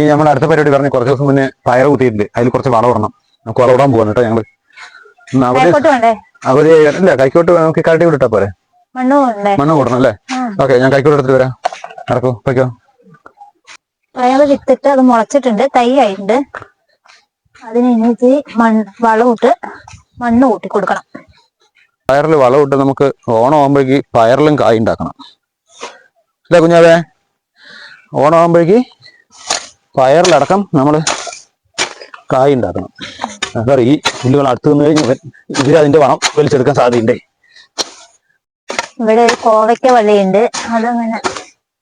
ഈ നമ്മൾ അടുത്ത പരിപാടി പറഞ്ഞ കുറച്ച് ദിവസം മുന്നേ പയർ കുത്തിയിട്ടുണ്ട്. അതിൽ കുറച്ച് വളം ഇടണം. നമുക്ക് വളം ഇടാൻ പോകാൻ കേട്ടോ ഞങ്ങൾ. അവർ ഇല്ല കൈക്കോട്ട് നമുക്ക് കരട്ടി വിട്ടാ പോരെ? മണ്ണ് കൂടണം അല്ലേ? ഓക്കെ ഞാൻ കൈക്കോട്ട് എടുത്തിട്ട് വരാം. നടക്കൂ പൊയ്ക്കോ. പയർ വിത്തിട്ട് അത് മുളച്ചിട്ടുണ്ട് തൈ ആയിട്ടുണ്ട്. അതിന് ഇനി മണ്ണ് വളമിട്ട് മണ്ണ് കൂട്ടി കൊടുക്കണം. പയറിൽ വളം ഇട്ട് നമുക്ക് ഓണം ആകുമ്പോഴേക്ക് പയറിലും കായ് ഉണ്ടാക്കണം. അല്ലേ കുഞ്ഞാവേ? ഓണം ആകുമ്പോഴേക്ക് പയറിലടക്കം നമ്മൾ കായ ഉണ്ടാക്കണം. അതറി ഈ പുല്ലുകൾ അടുത്ത് നിന്ന് കഴിഞ്ഞ് ഇവർ അതിന്റെ വളം വലിച്ചെടുക്കാൻ സാധ്യതയുണ്ടേ. ഇവിടെ ഒരു കോവയ്ക്ക വള്ളിയുണ്ട്. അതങ്ങനെ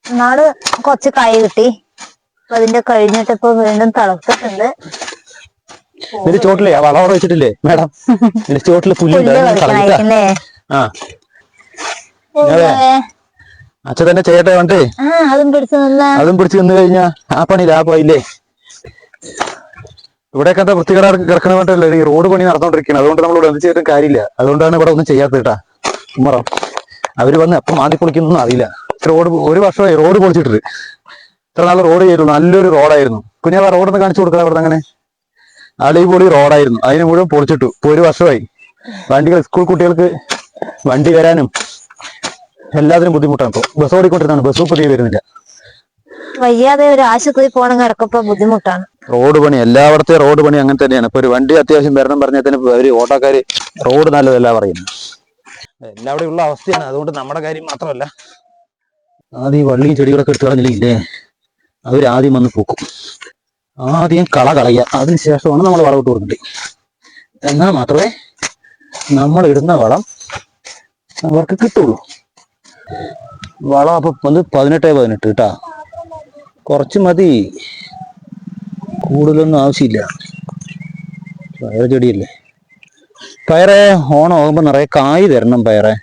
നാട് കുറച്ച് കായ് കിട്ടി. അപ്പൊ അതിന്റെ കഴിഞ്ഞിട്ട് ഇപ്പൊ വീണ്ടും തളർത്തിട്ടുണ്ട് ഇതിന്റെ ചോട്ടിലേ? വളവറ വെച്ചിട്ടില്ലേ? മാഡം ഇതിന്റെ ചോട്ടിൽ പുല്ലുണ്ട് ആ. അച്ഛൻ തന്നെ ചെയ്യട്ടെ വേണ്ടേ അതും പിടിച്ചു അതും പിടിച്ച് നിന്ന് കഴിഞ്ഞാ ആ പണി ലാഭമായില്ലേ? ഇവിടെയൊക്കെ എന്താ വൃത്തികേട് കിടക്കണ വേണ്ടല്ലോ ഈ റോഡ് പണി നടന്നുകൊണ്ടിരിക്കുകയാണ് അതുകൊണ്ട് നമ്മൾ ഇവിടെ എന്ത് ചെയ്തിട്ടും കാര്യമില്ല. അതുകൊണ്ടാണ് ഇവിടെ ഒന്നും ചെയ്യാത്തത് കേട്ടാ ഉമ്മറോ. അവർ വന്ന് അപ്പം മാന്തി പൊളിക്കുന്നൊന്നും അറിയില്ല. റോഡ് ഒരു വർഷമായി റോഡ് പൊളിച്ചിട്ടിട്ട്. ഇത്ര നാൾ റോഡ് ചെയ്തിട്ടുള്ളൂ. നല്ലൊരു റോഡായിരുന്നു. കുഞ്ഞാ റോഡ് ഒന്ന് കാണിച്ചു കൊടുക്കാൻ ഇവിടെ അങ്ങനെ. അടിപൊളി റോഡായിരുന്നു. അതിന് മുഴുവൻ പൊളിച്ചിട്ടു. ഇപ്പൊ ഒരു വർഷമായി. വണ്ടികൾ സ്കൂൾ കുട്ടികൾക്ക് വണ്ടി വരാനും എല്ലാത്തിനും ബുദ്ധിമുട്ടാണ്. ഇപ്പൊ ബസ് ഓടിക്കൊണ്ടിരുന്നാണ് ബസ് പുതിയ വരുന്നില്ല. വയ്യാതെ ഒരു ആശുപത്രി പോകണം കിടക്കപ്പോ ബുദ്ധിമുട്ടാണ്. റോഡ് പണി എല്ലായിടത്തെ റോഡ് പണി അങ്ങനെ തന്നെയാണ്. ഇപ്പൊ ഒരു വണ്ടി അത്യാവശ്യം വരണം പറഞ്ഞാൽ തന്നെ അവർ ഓട്ടോക്കാര് റോഡ് നല്ലതല്ല പറയുന്നു. എല്ലാവിടെയും ഉള്ള അവസ്ഥയാണ്. അതുകൊണ്ട് നമ്മുടെ കാര്യം മാത്രമല്ല. ആദ്യം ഈ വള്ളിയും ചെടികളൊക്കെ എടുത്തു കളഞ്ഞില്ലേ അവർ ആദ്യം വന്ന് പൂക്കും. ആദ്യം കള കളയുക. അതിനുശേഷമാണ് നമ്മൾ വളം ഇട്ട് കൊടുക്കേണ്ടത്. എന്നാൽ മാത്രമേ നമ്മൾ ഇടുന്ന വളം അവർക്ക് കിട്ടുള്ളൂ. വളം അപ്പൊ വന്ന് പതിനെട്ടേ പതിനെട്ട് കേട്ടാ കുറച്ച് മതി. കൂടുതലൊന്നും ആവശ്യമില്ല. പയർ ചെടിയല്ലേ? പയറെ ഓണമാകുമ്പോൾ നിറയെ കായ് തരണം പയറെ.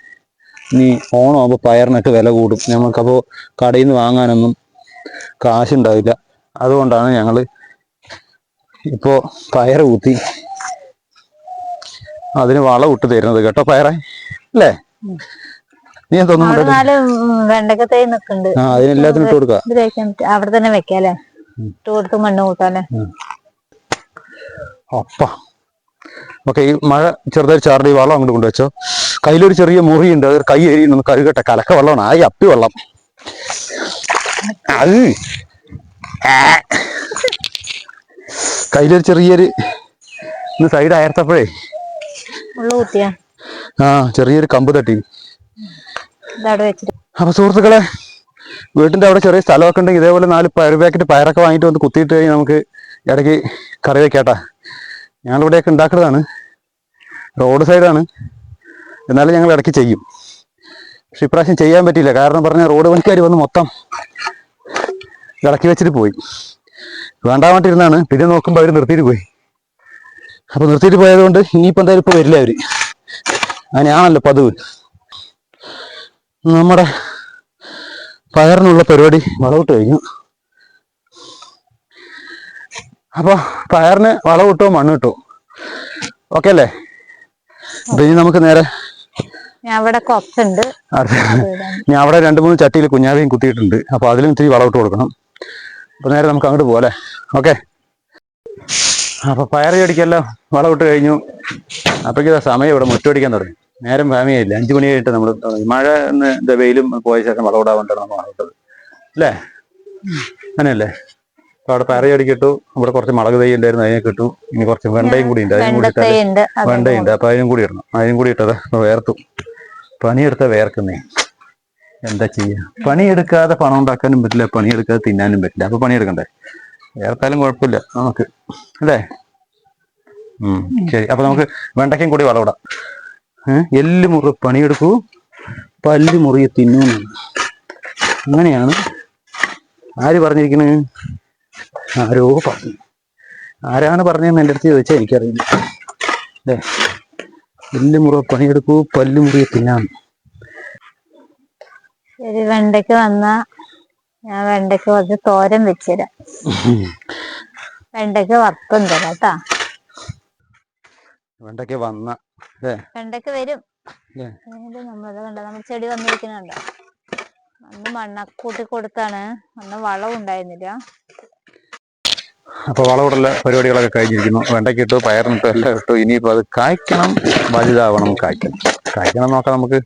ഇനി ഓണമാകുമ്പോൾ പയറിനൊക്കെ വില കൂടും. ഞങ്ങൾക്കപ്പോൾ കടയിൽ നിന്ന് വാങ്ങാനൊന്നും കാശുണ്ടാവില്ല. അതുകൊണ്ടാണ് ഞങ്ങൾ ഇപ്പോൾ പയർ കൂത്തി അതിന് വളം ഇട്ട് തരുന്നത് കേട്ടോ പയറെ. അല്ലേ? നീ എന്തോന്നും നാല് വെണ്ടക്ക തൈ നിക്കുന്നുണ്ട് ആ അതിനെല്ലാത്തിനും ഇട്ട് കൊടുക്കാം? ഇത് കഴിക്കാൻ പറ്റും. അവിടെ തന്നെ വെക്കാല്ലേ? ഇട്ട് കൊടുത്ത് മണ്ണ് കൂട്ടാല്ലേ അപ്പ. ഓക്കെ ഈ മഴ ചെറുതായി ചാറിന്റെ ഈ വെള്ളം അങ്ങോട്ട് കൊണ്ടുവച്ചോ. കയ്യിലൊരു ചെറിയ മുറിയുണ്ട്. അത് കൈ എരിയുന്നു കഴുകട്ടെ. കലക്ക വെള്ളമാണ് ആ അപ്പി വെള്ളം. അത്. കയ്യിലൊരു ചെറിയൊരു ഇന്ന് സൈഡ് അയർത്തപ്പോഴേ. ആ ചെറിയൊരു കമ്പ് തട്ടി. വെച്ചിട്ട്. അപ്പൊ സുഹൃത്തുക്കളെ വീട്ടിന്റെ അവിടെ ചെറിയ സ്ഥലമൊക്കെ ഉണ്ടെങ്കിൽ ഇതേപോലെ നാല് പയർ പാക്കറ്റ് പയറൊക്കെ വാങ്ങിട്ട് വന്ന് കുത്തിയിട്ട് കഴിഞ്ഞാൽ നമുക്ക് ഇടയ്ക്ക് കറി വെക്കാട്ടാ. ഞങ്ങൾ ഇവിടെയൊക്കെ ഉണ്ടാക്കുന്നതാണ് റോഡ് സൈഡാണ് എന്നാലും ഞങ്ങൾ ഇടയ്ക്ക് ചെയ്യും. പക്ഷെ ഇപ്രാവശ്യം ചെയ്യാൻ പറ്റിയില്ല. കാരണം പറഞ്ഞാൽ റോഡ് പണിക്കാർ വന്ന് മൊത്തം ഇളക്കി വെച്ചിട്ട് പോയി. വേണ്ടാൻ വേണ്ടിയിരുന്നാണ് പിന്നെ നോക്കുമ്പോൾ അവർ നിർത്തിയിട്ട് പോയി. അപ്പോൾ നിർത്തിയിട്ട് പോയതുകൊണ്ട് ഇനിയിപ്പോൾ എന്തായാലും ഇപ്പോൾ വരില്ല അവർ. അങ്ങനെയാണല്ലോ പതിവ്. നമ്മുടെ പയറിനുള്ള പരിപാടി വളവിട്ട് കഴിഞ്ഞു. അപ്പോൾ പയറിന് വളം ഇട്ടോ മണ്ണ് ഇട്ടോ ഓക്കെ അല്ലേ? അപ്പൊ ഇനി നമുക്ക് നേരെ ഞാൻ അവിടെ രണ്ട് മൂന്ന് ചട്ടിയിൽ കുഞ്ഞാവയും കുത്തിയിട്ടുണ്ട്. അപ്പൊ അതിലും ഇത്തിരി വളവിട്ട് കൊടുക്കണം. അപ്പൊ നേരെ നമുക്ക് അങ്ങോട്ട് പോകാം അല്ലേ? ഓക്കെ അപ്പൊ പയർ ചെടിക്കെല്ലാം വളവിട്ട് കഴിഞ്ഞു. അപ്പോഴേക്കും സമയം ഇവിടെ മുറ്റടിക്കാൻ തുടങ്ങി. നേരം ഭാമിയായില്ല അഞ്ചു മണി കഴിഞ്ഞിട്ട് നമ്മൾ മഴ വെയിലും പോയ ശേഷം വളം ഇടാൻ വേണ്ടിയാണ് നമ്മൾ വളർത്തത് അല്ലേ? അങ്ങനെയല്ലേ? അപ്പൊ അവിടെ പരയടി കിട്ടു ഇവിടെ കുറച്ച് മുളക് തൈ ഉണ്ടായിരുന്നു അതിനെ കിട്ടു. ഇനി കുറച്ച് വെണ്ടയും കൂടി ഉണ്ട് അതിനും കൂടി വെണ്ടയുണ്ട്. അപ്പൊ അതിനും കൂടി ഇടണം. അതിനും കൂടി ഇട്ടത് വേർത്തു. പണിയെടുത്ത വേർക്കുന്നേ. എന്താ ചെയ്യുക പണിയെടുക്കാതെ പണം ഉണ്ടാക്കാനും പറ്റില്ല പണിയെടുക്കാതെ തിന്നാനും പറ്റില്ല. അപ്പൊ പണിയെടുക്കണ്ടേ? വേർത്താലും കുഴപ്പമില്ല നമുക്ക്. അല്ലേ? ഉം ശരി. അപ്പൊ നമുക്ക് വെണ്ടയ്ക്കും കൂടി വളവിടാം. എല്ല് മുറി പണിയെടുക്കൂ. പല്ല് മുറിയെ തിന്നു അങ്ങനെയാണ്. ആര് പറഞ്ഞിരിക്കുന്നത് ആരോ പറഞ്ഞു. ആരാണ് പറഞ്ഞതെന്ന് എന്റെ അടുത്ത് ചോദിച്ചാൽ എനിക്കറിയില്ല. അല്ലേ എല്ല് മുറ പണിയെടുക്കൂ പല്ല് മുറിയെ തിന്നാം. ശരി വെണ്ടയ്ക്ക് വന്ന ഞാൻ വെണ്ടയ്ക്ക് കുറച്ച് തോരൻ വെച്ചുതരാം വെണ്ടയ്ക്ക് വറുത്തും തരാം കേട്ടാ. വെണ്ടയ്ക്ക് വന്ന വെണ്ടയ്ക്ക് വരും. നമ്മളത് കണ്ട? നമ്മൾ ചെടി വന്നിരിക്കുന്നുണ്ടോ? അന്ന് മണ്ണക്കൂട്ടി കൊടുത്താണ്. അന്ന് വളം ഉണ്ടായിരുന്നില്ല. അപ്പോൾ വളവിടല പരിപാടികളൊക്കെ കഴിഞ്ഞിരിക്കുന്നു. വെണ്ടയ്ക്ക് ഇട്ടു പയറിനിട്ടു എല്ലാം ഇട്ടു. ഇനിയിപ്പോൾ അത് കായ്ക്കണം. വലുതാവണം കായ്ക്കണം കായ്ക്കണം നോക്കാം നമുക്ക്.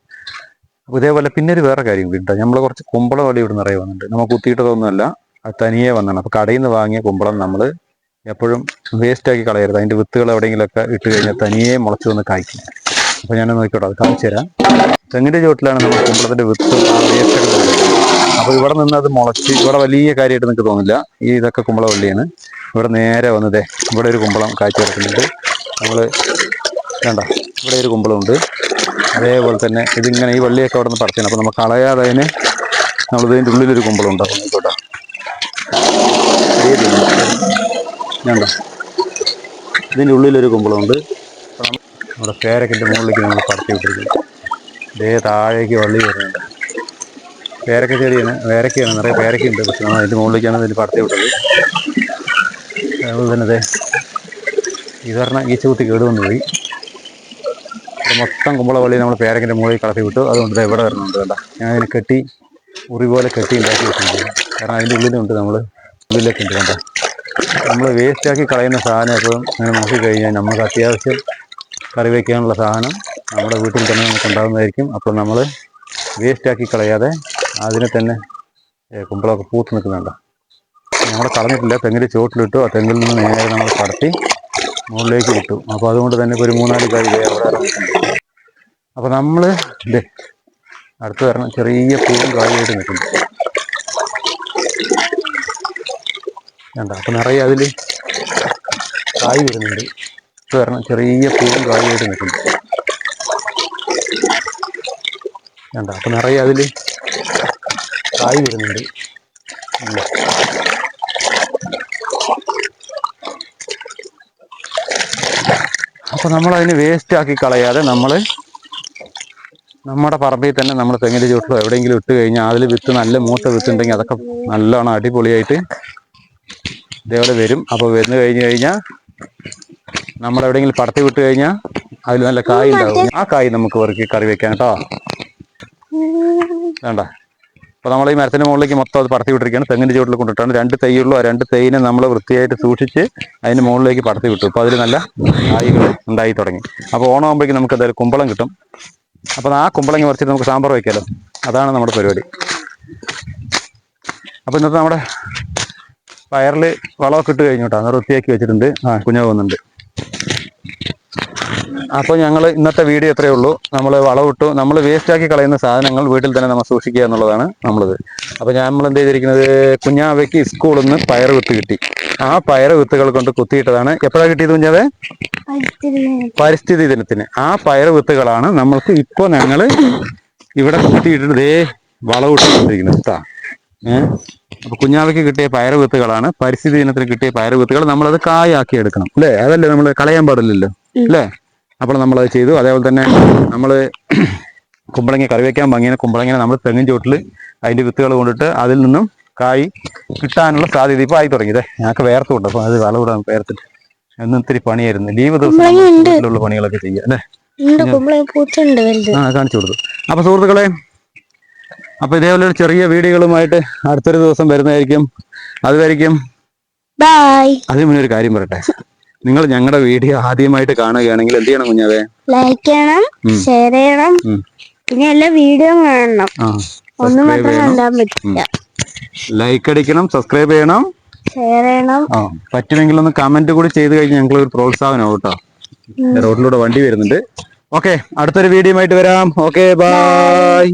ഇതേപോലെ പിന്നെ ഒരു വേറെ കാര്യം കൂടി നമ്മൾ കുറച്ച് കുമ്പളം വലിയ ഇവിടെ നിറയെ വന്നിട്ടുണ്ട്. നമ്മൾ കുത്തിയിട്ടതൊന്നുമല്ല. അത് തനിയെ വന്നതാണ്. അപ്പോൾ കടയിൽ നിന്ന് വാങ്ങിയ കുമ്പളം നമ്മൾ എപ്പോഴും വേസ്റ്റ് ആക്കി കളയരുത്. അതിന്റെ വിത്തുകൾ എവിടെയെങ്കിലുമൊക്കെ ഇട്ട് കഴിഞ്ഞാൽ തനിയെ മുളച്ചു വന്ന് കായ്ക്കും. അപ്പോൾ ഞാൻ നോക്കിക്കോട്ടെ അത് കാണിച്ചു തരാം. തെങ്ങിന്റെ ചുവട്ടിലാണ് നമ്മൾ കുമ്പളത്തിന്റെ വിത്ത് വേസ്റ്റ് ഒക്കെ അപ്പോൾ ഇവിടെ നിന്ന് അത് മുളച്ച് ഇവിടെ വലിയ കാര്യമായിട്ട് നിങ്ങൾക്ക് തോന്നില്ല. ഈ ഇതൊക്കെ കുമ്പളവള്ളിയാണ് ഇവിടെ നേരെ വന്നതേ ഇവിടെ ഒരു കുമ്പളം കാഴ്ച കിടക്കുന്നുണ്ട് നമ്മൾ വേണ്ട ഇവിടെ ഒരു കുമ്പളമുണ്ട്. അതേപോലെ തന്നെ ഇതിങ്ങനെ ഈ വള്ളിയൊക്കെ അവിടെ നിന്ന് പറിച്ചാണ് അപ്പോൾ നമ്മൾ കളയാതെ അതിന് നമ്മൾ ഇതിന്റെ ഉള്ളിലൊരു കുമ്പളം ഉണ്ടാവും ആയിക്കോട്ടെ വേണ്ട ഇതിന്റെ ഉള്ളിലൊരു കുമ്പളമുണ്ട്. നമ്മുടെ പേരക്കിന്റെ മുകളിലേക്ക് നമ്മൾ പറത്തി വിട്ടിരിക്കുന്നു. ഇതേ താഴേക്ക് വള്ളി വരുന്നുണ്ട്. പേരക്ക ചെടിയാണ് പേരക്കയാണ് നിറയെ പേരക്കയുണ്ട്. പക്ഷെ നമ്മൾ അതിന്റെ മുകളിലേക്കാണ് ഇതിന് പറത്തി വിട്ടത്. അതുപോലെ തന്നെ ഇത് പറഞ്ഞാൽ ഈച്ച കുത്തി കേടുവന്നു പോയി. മൊത്തം കുമ്പള വള്ളി നമ്മൾ പേരക്കിന്റെ മുകളിൽ കളത്തി വിട്ടു. അതുകൊണ്ട് ഇവിടെ വരുന്നുണ്ട് കേട്ടോ ഞാൻ അതിനെ കെട്ടി ഉറി പോലെ കെട്ടി ഉണ്ടാക്കി വെച്ചിട്ടുണ്ട് കാരണം അതിന്റെ ഉള്ളിലുണ്ട് നമ്മൾ ഉള്ളിലേക്ക് ഉണ്ട് കണ്ടോ. നമ്മൾ വേസ്റ്റാക്കി കളയുന്ന സാധനം എപ്പോഴും അങ്ങനെ നോക്കിക്കഴിഞ്ഞാൽ നമുക്ക് അത്യാവശ്യം കറി വയ്ക്കാനുള്ള സാധനം നമ്മുടെ വീട്ടിൽ തന്നെ നമുക്ക് ഉണ്ടാകുന്നതായിരിക്കും അപ്പോൾ നമ്മൾ വേസ്റ്റാക്കി കളയാതെ അതിനെ തന്നെ കുമ്പളമൊക്കെ പൂത്ത് നിൽക്കുന്നുണ്ട്. നമ്മൾ കളഞ്ഞിട്ടില്ല തെങ്ങിൽ ചുവട്ടിലിട്ടു. ആ തെങ്ങിൽ നിന്ന് നേരെ നമ്മൾ കടത്തി മുകളിലേക്ക് വിട്ടു അപ്പോൾ അതുകൊണ്ട് തന്നെ ഒരു മൂന്നാൽ കാര്യം അപ്പോൾ നമ്മൾ അടുത്ത് വരണം. ചെറിയ പൂവും കാര്യമായിട്ട് നിൽക്കുന്നു. വേണ്ട അപ്പം നിറയെ അതിൽ കായ് വരുന്നുണ്ട്. ഇപ്പോൾ വരണം. ചെറിയ പൂവും കായായിട്ട് നിൽക്കുന്നു. വേണ്ട അപ്പം നിറയെ അതിൽ കായ് വരുന്നുണ്ട്. അപ്പോൾ നമ്മൾ അതിന് വേസ്റ്റ് ആക്കി കളയാതെ നമ്മൾ നമ്മുടെ പറമ്പിൽ തന്നെ നമ്മൾ തെങ്ങിന്റെ ചുവട്ടിലോ എവിടെയെങ്കിലും ഇട്ട് കഴിഞ്ഞാൽ അതിൽ വിത്ത് നല്ല മൂത്ത വിത്ത് ഉണ്ടെങ്കിൽ അതൊക്കെ നല്ലോണം അടിപൊളിയായിട്ട് ഇതേപോലെ വരും. അപ്പോൾ വന്നു കഴിഞ്ഞ് കഴിഞ്ഞാൽ നമ്മൾ എവിടെയെങ്കിലും പടത്തി വിട്ട് കഴിഞ്ഞാൽ അതിൽ നല്ല കായ് ഉണ്ടാവും. ആ കായ് നമുക്ക് വെറുക്കി കറി വെക്കാം കേട്ടോ. വേണ്ട. അപ്പോൾ നമ്മൾ ഈ മരത്തിന്റെ മുകളിലേക്ക് മൊത്തം അത് പടത്തി വിട്ടിരിക്കുകയാണ്. തെങ്ങിന്റെ ചുവട്ടിൽ കൊണ്ടിട്ടാണ്. രണ്ട് തൈയുള്ളൂ ആ രണ്ട് തൈനെ നമ്മൾ വൃത്തിയായിട്ട് സൂക്ഷിച്ച് അതിന്റെ മുകളിലേക്ക് പടത്തി വിട്ടു. അപ്പോൾ അതിൽ നല്ല കായ്കൾ ഉണ്ടായി തുടങ്ങി. അപ്പോൾ ഓണമാകുമ്പോഴേക്കും നമുക്ക് എന്തായാലും കുമ്പളം കിട്ടും. അപ്പോൾ ആ കുമ്പളങ്ങി പറിച്ചിട്ട് നമുക്ക് സാമ്പാർ വയ്ക്കാമല്ലോ അതാണ് നമ്മുടെ പരിപാടി. അപ്പോൾ ഇന്നത്തെ നമ്മുടെ പയറിൽ വളമൊക്കെ ഇട്ട് കഴിഞ്ഞു കേട്ടോ. അത് വൃത്തിയാക്കി വെച്ചിട്ടുണ്ട്. ആ കുഞ്ഞു പോകുന്നുണ്ട്. അപ്പോൾ ഞങ്ങൾ ഇന്നത്തെ വീഡിയോ എത്രയേ ഉള്ളൂ. നമ്മൾ വളമിട്ടു നമ്മൾ വേസ്റ്റാക്കി കളയുന്ന സാധനങ്ങൾ വീട്ടിൽ തന്നെ നമ്മൾ സൂക്ഷിക്കുക എന്നുള്ളതാണ് നമ്മളത്. അപ്പോൾ നമ്മൾ എന്ത് ചെയ്തിരിക്കുന്നത്? കുഞ്ഞാവയ്ക്ക് സ്കൂളിൽ നിന്ന് പയർ വിത്ത് കിട്ടി. ആ പയർ വിത്തുകൾ കൊണ്ട് കുത്തിയിട്ടതാണ്. എപ്പോഴാണ് കിട്ടിയത് കുഞ്ഞാവേ? പരിസ്ഥിതി ദിനത്തിന്. ആ പയർ വിത്തുകളാണ് നമ്മൾക്ക് ഇപ്പോൾ ഞങ്ങൾ ഇവിടെ കുത്തിയിട്ടുണ്ട് ദേ വളവിട്ടുകൊണ്ടിരിക്കുന്നത് ഏഹ് അപ്പൊ കുഞ്ഞാവയ്ക്ക് കിട്ടിയ പയർ വിത്തുകളാണ്. പരിസ്ഥിതി ദിനത്തിന് കിട്ടിയ പയർ വിത്തുകൾ നമ്മൾ നമ്മളത് കായാക്കി എടുക്കണം. അല്ലേ? അതല്ലേ നമ്മൾ കളയാൻ പാടില്ലല്ലോ. അല്ലേ? അപ്പോൾ അത് ചെയ്തു. അതേപോലെ തന്നെ നമ്മൾ കുമ്പളങ്ങ കറി വയ്ക്കാൻ ഭംഗിയാണ്. കുമ്പളങ്ങനെ നമ്മൾ തെങ്ങിൻ ചോട്ടിൽ അതിന്റെ വിത്തുകൾ കൊണ്ടിട്ട് അതിൽ നിന്നും കായ് കിട്ടാനുള്ള സാധ്യത ഇപ്പോൾ ആയി തുടങ്ങിയതേ ഞങ്ങൾക്ക് വേർത്തുണ്ട്. അപ്പോൾ അത് വളവിടാൻ വേർത്തിട്ട് എന്നും ഇത്തിരി പണിയായിരുന്നു. ലീവ് ദിവസം വീട്ടിലുള്ള പണികളൊക്കെ ചെയ്യുക അല്ലേ? ആ കാണിച്ചു കൊടുത്തു. അപ്പൊ സുഹൃത്തുക്കളെ അപ്പൊ ഇതേപോലെ ഒരു ചെറിയ വീഡിയോകളുമായിട്ട് അടുത്തൊരു ദിവസം വരുന്നതായിരിക്കും. അതുവരെയും ബൈ അതിന് മുന്നേ ഒരു കാര്യം പറയട്ടെ. നിങ്ങൾ ഞങ്ങളുടെ വീഡിയോ ആദ്യമായിട്ട് കാണുകയാണെങ്കിൽ എന്ത് ചെയ്യണം കുഞ്ഞാവേ? ലൈക്ക് ചെയ്യണം ഷെയർ ചെയ്യണം. പിന്നെ എല്ലാ വീഡിയോ കാണണം. ഒന്നും മാത്രം കണ്ടാൻ പറ്റില്ല. ലൈക്ക് അടിക്കണം സബ്സ്ക്രൈബ് ചെയ്യണം. ഷെയർ ചെയ്യണം. പറ്റുമെങ്കിൽ ഒന്ന് കമന്റ് കൂടി ചെയ്ത് കഴിഞ്ഞാൽ ഞങ്ങൾ ഒരു പ്രോത്സാഹനം കേട്ടോ റോഡിലൂടെ വണ്ടി വരുന്നുണ്ട്. ഓക്കെ അടുത്തൊരു വീഡിയോ ആയിട്ട് വരാം ഓക്കെ ബൈ